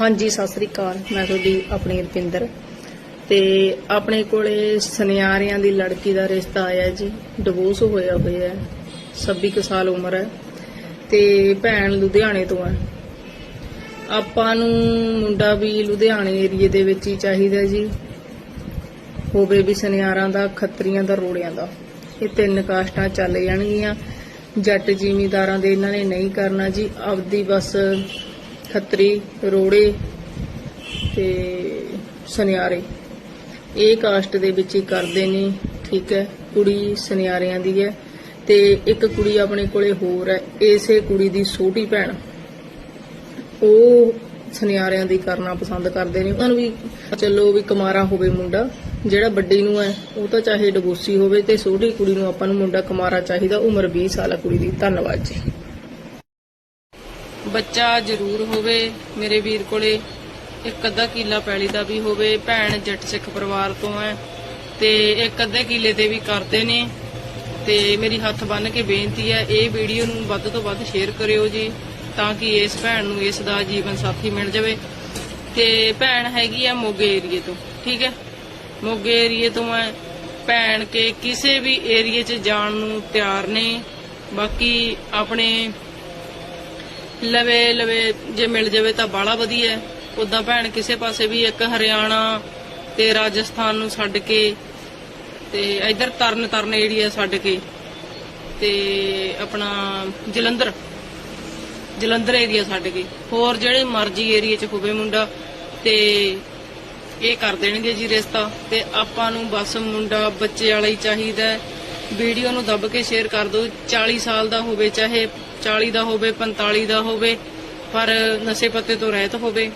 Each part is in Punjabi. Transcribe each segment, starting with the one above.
ਹਾਂਜੀ, ਸਤਿ ਸ੍ਰੀ ਅਕਾਲ। ਮੈਂ ਤੁਹਾਡੀ ਆਪਣੀ ਰੁਪਿੰਦਰ। ਤੇ ਆਪਣੇ ਕੋਲੇ ਸੁਨਿਆਰਿਆਂ ਦੀ ਲੜਕੀ ਦਾ ਰਿਸ਼ਤਾ ਆਇਆ ਜੀ। ਡਿਵੋਰਸ ਹੋਇਆ ਹੋਇਆ ਹੈ। 26 ਕੁ ਸਾਲ ਉਮਰ ਹੈ। ਤੇ ਭੈਣ ਲੁਧਿਆਣੇ ਤੋਂ ਹੈ। ਆਪਾਂ ਨੂੰ ਮੁੰਡਾ ਵੀ ਲੁਧਿਆਣੇ ਏਰੀਏ ਦੇ ਵਿੱਚ ਹੀ ਚਾਹੀਦਾ ਜੀ। ਹੋਵੇ ਵੀ ਸੁਨਿਆਰਾਂ ਦਾ, ਖੱਤਰੀਆਂ ਦਾ, ਰੋੜਿਆਂ ਦਾ। ਇਹ ਤਿੰਨ ਕਾਸਟਾਂ ਚੱਲ ਜਾਣਗੀਆਂ। ਜੱਟ ਜ਼ਿਮੀਂਦਾਰਾਂ ਦੇ ਇਹਨਾਂ ਨੇ ਨਹੀਂ ਕਰਨਾ ਜੀ। ਆਪਦੀ ਬਸ ਖੱਤਰੀ, ਰੋੜੇ ਤੇ ਸੁਨਿਆਰੇ। ਇਹ ਕਾਸਟ ਦੇ ਵਿੱਚ ਹੀ ਕਰਦੇ ਨੇ, ਠੀਕ ਹੈ, ਕੁੜੀ ਸੁਨਿਆਰਿਆਂ ਦੀ ਹੈ ਤੇ ਇੱਕ ਕੁੜੀ ਆਪਣੇ ਕੋਲੇ ਹੋਰ ਹੈ, ਇਸੇ ਕੁੜੀ ਦੀ ਛੋਟੀ ਭੈਣ। ਉਹ ਸੁਨਿਆਰਿਆਂ ਦੀ ਕਰਨਾ ਪਸੰਦ ਕਰਦੇ ਨੇ। ਉਹਨਾਂ ਨੂੰ ਵੀ ਚਲੋ ਵੀ ਕੁਮਾਰਾ ਹੋਵੇ ਮੁੰਡਾ, ਜਿਹੜਾ ਵੱਡੀ ਨੂੰ ਹੈ, ਉਹ ਤਾਂ ਚਾਹੇ ਡਬੋਸੀ ਹੋਵੇ ਤੇ ਛੋਟੀ ਕੁੜੀ ਨੂੰ ਆਪਾਂ ਨੂੰ ਮੁੰਡਾ ਕੁਮਾਰਾ ਚਾਹੀਦਾ, ਉਮਰ 20 ਸਾਲ ਕੁੜੀ ਦੀ। ਧੰਨਵਾਦ ਜੀ। ਬੱਚਾ ਜ਼ਰੂਰ ਹੋਵੇ, ਮੇਰੇ ਵੀਰ ਕੋਲੇ ਇੱਕ ਅੱਧਾ ਕਿੱਲਾ ਪੈਲੀ ਦਾ ਵੀ ਹੋਵੇ, ਭੈਣ ਜੱਟ ਸਿੱਖ ਪਰਿਵਾਰ ਤੋਂ ਹੈ, ਤੇ ਇੱਕ ਅੱਧੇ ਕਿੱਲੇ ਤੇ ਵੀ ਕਰਦੇ ਨੇ, ਤੇ ਮੇਰੀ ਹੱਥ ਬੰਨ ਕੇ ਬੇਨਤੀ ਹੈ, ਇਹ ਵੀਡੀਓ ਨੂੰ ਵੱਧ ਤੋਂ ਵੱਧ ਸ਼ੇਅਰ ਕਰਿਓ ਜੀ, ਤਾਂ ਕਿ ਇਸ ਭੈਣ ਨੂੰ ਇਸ ਦਾ ਜੀਵਨ ਸਾਥੀ ਮਿਲ ਜਾਵੇ, ਤੇ ਭੈਣ ਹੈਗੀ ਆ ਮੋਗੇ ਏਰੀਏ ਤੋਂ, ਠੀਕ ਹੈ? ਮੋਗੇ ਏਰੀਏ ਤੋਂ ਹੈ, ਭੈਣ ਕੇ ਕਿਸੇ ਵੀ ਏਰੀਏ 'ਚ ਜਾਣ ਨੂੰ ਤਿਆਰ ਨੇ, ਬਾਕੀ ਆਪਣੇ ਲਵੇ ਲਵੇ, ਜੇ ਮਿਲ ਜਾਵੇ ਤਾਂ ਬਾਲਾ ਵਧੀਆ ਹੈ। ਉਦਾਂ ਭੈਣ ਕਿਸੇ ਪਾਸੇ ਵੀ ਇੱਕ ਹਰਿਆਣਾ ਤੇ ਰਾਜਸਥਾਨ ਨੂੰ ਛੱਡ ਕੇ ਤੇ ਇਧਰ ਤਰਨ ਤਰਨ ਏਰੀਆ ਛੱਡ ਕੇ ਤੇ ਆਪਣਾ ਜਲੰਧਰ ਜਲੰਧਰ ਏਰੀਆ ਛੱਡ ਕੇ। ਹੋਰ ਜਿਹੜੇ ਮਰਜ਼ੀ ਏਰੀਆ 'ਚ ਹੋਵੇ ਮੁੰਡਾ ਤੇ ਇਹ ਕਰ ਦੇਣਗੇ ਜੀ ਰਿਸ਼ਤਾ ਤੇ ਆਪਾਂ ਨੂੰ ਬਸ ਮੁੰਡਾ ਬੱਚੇ ਵਾਲਾ ਹੀ ਚਾਹੀਦਾ ਵੀਡੀਓ ਨੂੰ ਦੱਬ ਕੇ ਸ਼ੇਅਰ ਕਰ ਦਿਓ। 40 ਸਾਲ ਦਾ ਹੋਵੇ ਚਾਹੇ 40 ਦਾ ਹੋਵੇ 45 ਦਾ ਹੋਵੇ ਪਰ ਨਸ਼ੇ ਪੱਤੇ ਤੋਂ ਰਹਿਤ ਹੋਵੇ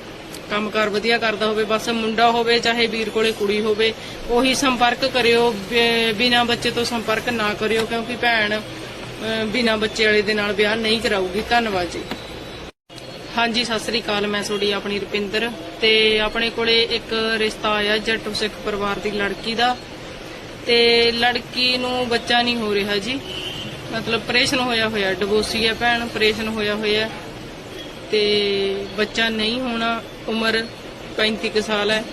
ਕੰਮਕਾਰ ਵਧੀਆ ਕਰਦਾ ਹੋਵੇ ਬਸ ਮੁੰਡਾ ਹੋਵੇ ਚਾਹੇ ਵੀਰ ਕੋਲੇ ਕੁੜੀ ਹੋਵੇ ਉਹੀ ਸੰਪਰਕ ਕਰਿਓ ਬਿ- ਬੱਚੇ ਤੋਂ ਸੰਪਰਕ ਨਾ ਕਰਿਓ ਕਿਉਂਕਿ ਭੈਣ ਅਹ, ਬੱਚੇ ਵਾਲੇ ਦੇ ਨਾਲ ਵਿਆਹ ਨਹੀਂ ਕਰਾਊਗੀ। ਧੰਨਵਾਦ ਜੀ। ਹਾਂਜੀ ਸਤਿ ਸ੍ਰੀ ਅਕਾਲ ਮੈਂ ਤੁਹਾਡੀ ਆਪਣੀ ਰੁਪਿੰਦਰ ਤੇ ਆਪਣੇ ਕੋਲੇ ਇੱਕ ਰਿਸ਼ਤਾ ਆਇਆ ਜੱਟੂ ਸਿੱਖ ਪਰਿਵਾਰ ਦੀ ਲੜਕੀ ਦਾ ਤੇ ਲੜਕੀ ਨੂੰ ਬੱਚਾ ਨਹੀਂ ਹੋ ਰਿਹਾ ਜੀ। ਮਤਲਬ ਆਪਰੇਸ਼ਨ ਹੋਇਆ ਹੋਇਆ, ਡਿਵੋਰਸੀ ਹੈ ਭੈਣ ਆਪਰੇਸ਼ਨ ਹੋਇਆ ਹੋਇਆ ਤੇ ਬੱਚਾ ਨਹੀਂ ਹੋਣਾ, ਉਮਰ 35 ਕੁ ਸਾਲ ਹੈ।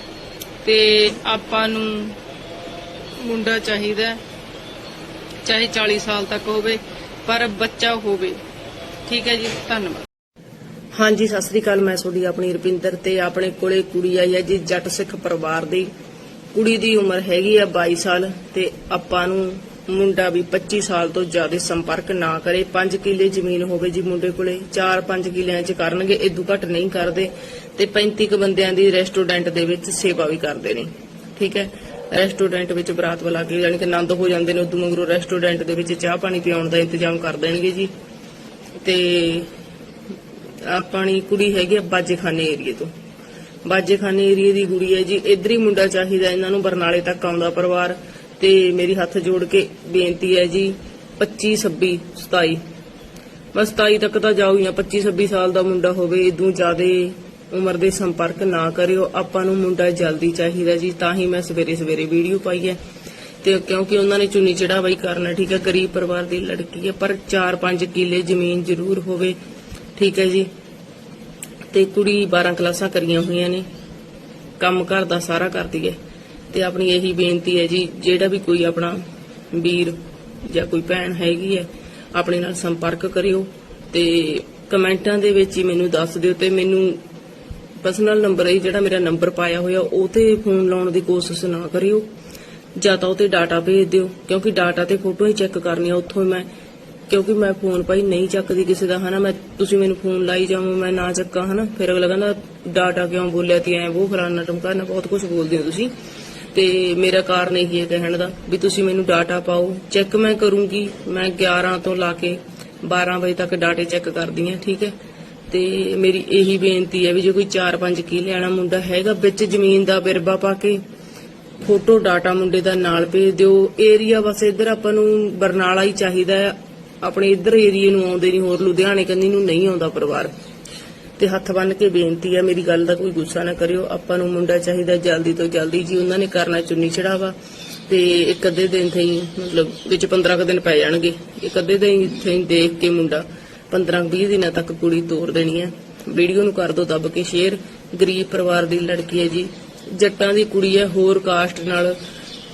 ਤੇ ਆਪਾਂ ਨੂੰ ਮੁੰਡਾ ਚਾਹੀਦਾ ਚਾਹੇ 40 ਸਾਲ ਤੱਕ ਹੋਵੇ, ਪਰ ਬੱਚਾ ਹੋਵੇ। ਠੀਕ ਹੈ ਜੀ, ਧੰਨਵਾਦ। ਹਾਂਜੀ, ਸਤਿ ਸ੍ਰੀ ਅਕਾਲ, ਮੈਂ ਤੁਹਾਡੀ ਆਪਣੀ ਰਪਿੰਦਰ ਤੇ ਆਪਣੇ ਕੋਲੇ ਕੁੜੀ ਆਈ ਹੈ ਜੀ, ਜੱਟ ਸਿੱਖ ਪਰਿਵਾਰ ਦੀ। ਕੁੜੀ ਦੀ ਉਮਰ ਹੈਗੀ ਆ 22 ਸਾਲ ਤੇ ਆਪਾਂ ਨੂੰ ਮੁੰਡਾ ਵੀ 25 ਸਾਲ ਤੋਂ ਜ਼ਿਆਦਾ ਸੰਪਰਕ ਨਾ ਕਰੇ 5 ਕਿੱਲੇ ਜ਼ਮੀਨ ਹੋਵੇ ਜੀ ਮੁੰਡੇ ਕੋਲੇ 4-5 ਕਿੱਲਿਆਂ 'ਚ ਕਰਨਗੇ ਇਦੋਂ ਘੱਟ ਨਹੀਂ ਕਰਦੇ ਤੇ 35 ਕੁ ਬੰਦਿਆਂ ਦੀ ਰੈਸਟੋਰੈਂਟ ਦੇ ਵਿੱਚ ਸੇਵਾ ਵੀ ਕਰਦੇ ਨੇ, ਠੀਕ ਹੈ? ਰੈਸਟੋਰੈਂਟ ਵਿੱਚ ਬਰਾਤ ਬੁਲਾ ਕੇ, ਯਾਨੀ ਕਿ ਆਨੰਦ ਹੋ ਜਾਂਦੇ ਨੇ, ਉਦੋਂ ਮਗਰੋਂ ਰੈਸਟੋਰੈਂਟ ਦੇ ਵਿੱਚ ਚਾਹ ਪਾਣੀ ਪਿਆਉਣ ਦਾ ਇੰਤਜ਼ਾਮ ਕਰ ਦੇਣਗੇ ਜੀ। ਤੇ ਆਪਣੀ ਕੁੜੀ ਹੈਗੀ ਆ ਬਾਜੇਖਾਨੇ ਏਰੀਏ ਤੋਂ। ਬਾਜੇਖਾਨੇ ਏਰੀਏ ਦੀ ਕੁੜੀ ਹੈ ਜੀ, ਇਧਰ ਹੀ ਮੁੰਡਾ ਚਾਹੀਦਾ, ਇਹਨਾਂ ਨੂੰ ਬਰਨਾਲੇ ਤੱਕ ਆਉਂਦਾ ਪਰਿਵਾਰ। ਤੇ ਮੇਰੀ ਹੱਥ ਜੋੜ ਕੇ ਬੇਨਤੀ ਹੈ ਜੀ 25 26 27 ਬਸ 27 ਤੱਕ ਤਾਂ ਜਾਓ ਹੀ 25 26 ਸਾਲ ਦਾ ਮੁੰਡਾ ਹੋਵੇ ਇਦੋਂ ਜ਼ਿਆਦੇ ਉਮਰ ਦੇ ਸੰਪਰਕ ਨਾ ਕਰਿਓ, ਆਪਾਂ ਨੂੰ ਮੁੰਡਾ ਜਲਦੀ ਚਾਹੀਦਾ ਜੀ, ਤਾਂ ਹੀ ਮੈਂ ਸਵੇਰੇ ਸਵੇਰੇ ਵੀਡੀਓ ਪਾਈ ਹੈ। ਤੇ ਕਿਉਂਕਿ ਉਹਨਾਂ ਨੇ ਚੁੰਨੀ ਚੜਾਵਾਈ ਕਰਨਾ, ਠੀਕ ਹੈ, ਗਰੀਬ ਪਰਿਵਾਰ ਦੀ ਲੜਕੀ ਹੈ, ਪਰ 4-5 ਕਿੱਲੇ ਜ਼ਮੀਨ ਜ਼ਰੂਰ ਹੋਵੇ, ਠੀਕ ਹੈ ਜੀ। ਤੇ ਕੁੜੀ 12 ਕਲਾਸਾਂ ਕਰੀਆਂ ਹੋਈਆਂ ਨੇ, ਕੰਮ ਘਰ ਦਾ ਸਾਰਾ ਕਰਦੀ ਹੈ। ਤੇ ਆਪਣੀ ਇਹੀ ਬੇਨਤੀ ਹੈ ਜੀ, ਜਿਹੜਾ ਵੀ ਕੋਈ ਆਪਣਾ ਵੀਰ ਜਾਂ ਕੋਈ ਭੈਣ ਹੈਗੀ ਹੈ, ਆਪਣੇ ਨਾਲ ਸੰਪਰਕ ਕਰਿਓ ਤੇ ਕਮੈਂਟਾਂ ਦੇ ਵਿੱਚ ਹੀ ਮੈਨੂੰ ਦੱਸ ਦਿਓ ਤੇ ਮੈਨੂੰ ਪਰਸਨਲ ਨੰਬਰ ਹੈ ਜਿਹੜਾ ਮੇਰਾ ਨੰਬਰ ਪਾਇਆ ਹੋਇਆ, ਉਹ ਤੇ ਫੋਨ ਲਾਉਣ ਦੀ ਕੋਸ਼ਿਸ਼ ਨਾ ਕਰਿਓ ਜਾਂ ਤਾਂ ਉਹ ਤੇ ਡਾਟਾ ਭੇਜ ਦਿਓ, ਕਿਉਂਕਿ ਡਾਟਾ ਤੇ ਫੋਟੋ ਹੀ ਚੈੱਕ ਕਰਨੀ ਆ, ਉੱਥੋਂ ਮੈਂ, ਕਿਉਂਕਿ ਮੈਂ ਫੋਨ ਭਾਈ ਨਹੀਂ ਚੱਕਦੀ ਕਿਸੇ ਦਾ, ਹਨਾ? ਮੈਂ, ਤੁਸੀਂ ਮੈਨੂੰ ਫੋਨ ਲਾਈ ਜਾਵੋ, ਮੈਂ ਨਾ ਚੱਕਾਂ, ਹਨਾ? ਫਿਰ ਅਗਲਾ ਕਹਿੰਦਾ ਡਾਟਾ ਕਿਉਂ ਬੋਲਿਆ ਤੀ? ਐ ਉਹ ਫਲਾਣਾ ਟਮਕਾਣਾ ਬਹੁਤ ਕੁਝ ਬੋਲਦੇ ਹੋ ਤੁਸੀਂ। ਤੇ ਮੇਰਾ ਕਾਰਨ ਇਹੀ ਹੈ ਕਹਿਣ ਦਾ ਵੀ ਤੁਸੀਂ ਮੈਨੂੰ ਡਾਟਾ ਪਾਓ। ਚੈੱਕ ਮੈਂ ਕਰੂੰਗੀ। ਮੈਂ 11 ਤੋਂ ਲਾ ਕੇ 12 ਵਜੇ ਤੱਕ ਡਾਟੇ ਚੈੱਕ ਕਰਦੀ ਆ ਠੀਕ ਹੈ? ਤੇ ਮੇਰੀ ਇਹੀ ਬੇਨਤੀ ਹੈ ਵੀ ਜੇ ਕੋਈ 4-5 ਕਿੱਲੇ ਵਾਲਾ ਮੁੰਡਾ ਹੈਗਾ, ਵਿੱਚ ਜ਼ਮੀਨ ਦਾ ਬਿਰਬਾ ਪਾ ਕੇ ਫੋਟੋ ਡਾਟਾ ਮੁੰਡੇ ਦਾ ਨਾਲ ਭੇਜ ਦਿਓ। ਏਰੀਆ ਬਸ ਇੱਧਰ ਆਪਾਂ ਨੂੰ ਬਰਨਾਲਾ ਹੀ ਚਾਹੀਦਾ ਹੈ। ਆਪਣੇ ਇੱਧਰ ਏਰੀਏ ਨੂੰ ਆਉਂਦੇ ਨਹੀਂ, ਹੋਰ ਲੁਧਿਆਣੇ ਕੰਨੀ ਨੂੰ ਨਹੀਂ ਆਉਂਦਾ ਪਰਿਵਾਰ। ਤੇ ਹੱਥ ਬੰਨ ਕੇ ਬੇਨਤੀ ਹੈ ਮੇਰੀ ਗੱਲ ਦਾ ਕੋਈ ਗੁੱਸਾ ਨਾ ਕਰਿਓ। ਆਪਾਂ ਨੂੰ ਮੁੰਡਾ ਚਾਹੀਦਾ ਜਲਦੀ ਤੋਂ ਜਲਦੀ। ਜੀ, ਉਹਨਾਂ ਨੇ ਕਰਨਾ ਚੁੰਨੀ ਚੜਾਵਾ ਤੇ ਇੱਕ ਅੱਧੇ ਦਿਨ ਥਈ, ਮਤਲਬ ਵਿੱਚ 15 ਕੁ ਦਿਨ ਪੈ ਜਾਣਗੇ। ਇੱਕ ਅੱਧੇ ਦਿਨ ਥਈ ਦੇਖ ਕੇ ਮੁੰਡਾ 15 20 ਦਿਨਾਂ ਤੱਕ ਕੁੜੀ ਤੋਰ ਦੇਣੀ ਹੈ ਵੀਡੀਓ ਨੂੰ ਕਰ ਦਿਓ ਦੱਬ ਕੇ ਸ਼ੇਅਰ ਗਰੀਬ ਪਰਿਵਾਰ ਦੀ ਲੜਕੀ ਹੈ ਜੀ। ਜੱਟਾਂ ਦੀ ਕੁੜੀ ਹੈ, ਹੋਰ ਕਾਸਟ ਨਾਲ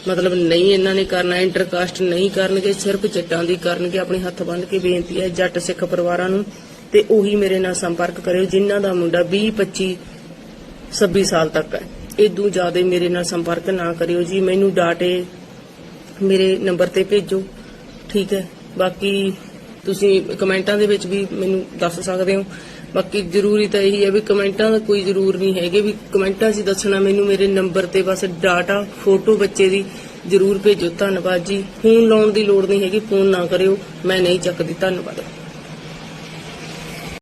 ਮਤਲਬ ਨਹੀਂ ਇਹਨਾਂ ਨੇ ਕਰਨਾ ਇੰਟਰ ਕਾਸਟ ਨਹੀਂ ਕਰਨਗੇ, ਸਿਰਫ ਜੱਟਾਂ ਦੀ ਕਰਨਗੇ। ਆਪਣੇ ਹੱਥ ਬੰਨ ਕੇ ਬੇਨਤੀ ਹੈ ਜੱਟ ਸਿੱਖ ਪਰਿਵਾਰਾਂ ਨੂੰ ਤੇ ਉਹੀ ਮੇਰੇ ਨਾਲ ਸੰਪਰਕ ਕਰਿਓ, ਜਿਨ੍ਹਾਂ ਦਾ ਮੁੰਡਾ 20 25 26 ਸਾਲ ਤੱਕ ਹੈ। ਇਦੋਂ ਜ਼ਿਆਦਾ ਮੇਰੇ ਨਾਲ ਸੰਪਰਕ ਨਾ ਕਰਿਓ ਜੀ। ਮੈਨੂੰ ਡਾਟੇ ਮੇਰੇ ਨੰਬਰ ਤੇ ਭੇਜੋ, ਠੀਕ ਹੈ? ਬਾਕੀ ਤੁਸੀਂ ਕਮੈਂਟਾਂ ਦੇ ਵਿੱਚ ਵੀ ਮੈਨੂੰ ਦੱਸ ਸਕਦੇ ਹੋ। ਬਾਕੀ ਜ਼ਰੂਰੀ ਤਾਂ ਇਹੀ ਹੈ ਵੀ ਕਮੈਂਟਾਂ ਦਾ ਕੋਈ ਜ਼ਰੂਰ ਨਹੀਂ ਹੈਗੇ ਵੀ ਕਮੈਂਟਾਂ 'ਚ ਦੱਸਣਾ। ਮੈਨੂੰ ਮੇਰੇ ਨੰਬਰ ਤੇ ਬਸ ਡਾਟਾ, ਫੋਟੋ ਬੱਚੇ ਦੀ ਜ਼ਰੂਰ ਭੇਜੋ। ਧੰਨਵਾਦ ਜੀ। ਫੋਨ ਲਾਉਣ ਦੀ ਲੋੜ ਨਹੀਂ ਹੈਗੀ। ਫੋਨ ਨਾ ਕਰਿਓ। ਮੈਂ ਨਹੀਂ ਚੱਕਦੀ। ਧੰਨਵਾਦ।